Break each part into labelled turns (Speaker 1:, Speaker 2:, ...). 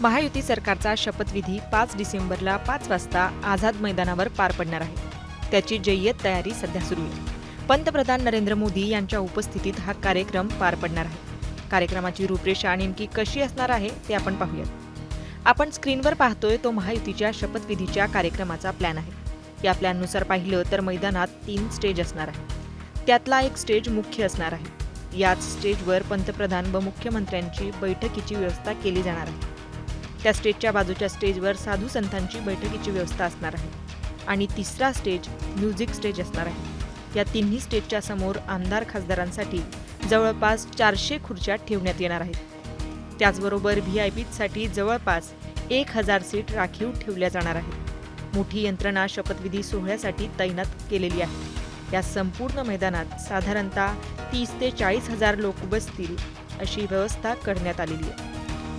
Speaker 1: महायुती सरकारचा शपथविधी पाच डिसेंबरला पाच वाजता आझाद मैदानावर पार पडणार आहे. त्याची जय्यत तयारी सध्या सुरू आहे. पंतप्रधान नरेंद्र मोदी यांच्या उपस्थितीत हा कार्यक्रम पार पडणार आहे. कार्यक्रमाची रूपरेषा नेमकी कशी असणार आहे ते आपण पाहूयात. आपण स्क्रीनवर पाहतोय तो महायुतीच्या शपथविधीच्या कार्यक्रमाचा प्लॅन आहे. या प्लॅननुसार पाहिलं तर मैदानात तीन स्टेज असणार आहे. त्यातला एक स्टेज मुख्य असणार आहे. याच स्टेजवर पंतप्रधान व मुख्यमंत्र्यांची बैठकीची व्यवस्था केली जाणार आहे. त्या स्टेजच्या बाजूच्या स्टेजवर साधू संतांची बैठकीची व्यवस्था असणार आहे. आणि तिसरा स्टेज म्युझिक स्टेज असणार आहे. या तिन्ही स्टेजच्या समोर आमदार खासदारांसाठी जवळपास चारशे खुर्च्या ठेवण्यात येणार आहेत. त्याचबरोबर व्ही आय पीसाठी जवळपास एक हजार सीट राखीव ठेवल्या जाणार आहेत. मोठी यंत्रणा शपथविधी सोहळ्यासाठी तैनात केलेली आहे. या संपूर्ण मैदानात साधारणतः तीस ते चाळीस हजार लोक बसतील अशी व्यवस्था करण्यात आलेली आहे.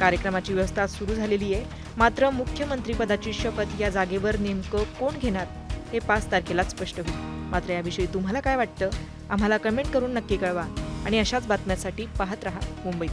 Speaker 1: कार्यक्रमाची व्यवस्था सुरू झालेली आहे. मात्र मुख्यमंत्रीपदाची शपथ या जागेवर नेमकं कोण घेणार हे पाच तारखेला स्पष्ट होईल. मात्र याविषयी तुम्हाला काय वाटतं? आम्हाला कमेंट करून नक्की कळवा. आणि अशाच बातम्यांसाठी पाहत रहा मुंबई